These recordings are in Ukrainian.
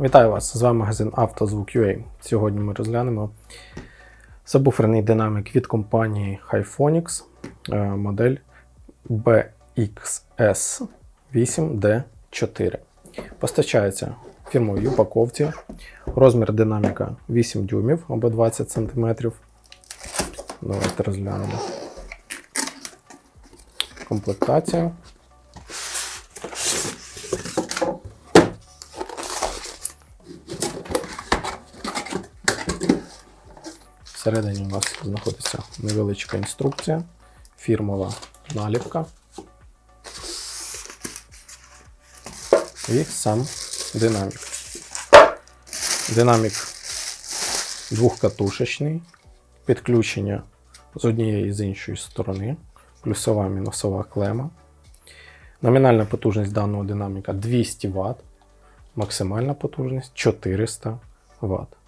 Вітаю вас! З вами магазин «Автозвук.UA». Сьогодні ми розглянемо сабвуферний динамік від компанії Hyphonics, е, модель BXS8D4. Постачається в фірмовій упаковці. Розмір динаміка 8 дюймів або 20 см. Давайте розглянемо. Комплектація. Всередині у нас знаходиться невеличка інструкція, фірмова наліпка. І сам динамік. Динамік двохкатушечний, підключення з однієї і з іншої сторони, плюсова мінусова клема. Номінальна потужність даного динаміка 200 Вт, максимальна потужність 400 Вт.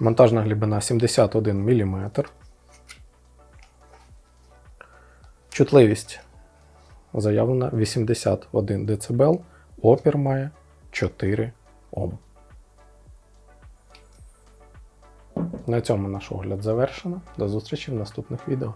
Монтажна глибина 71 мм. Чутливість заявлена 81 дБ. Опір має 4 Ом. На цьому наш огляд завершено. До зустрічі в наступних відео.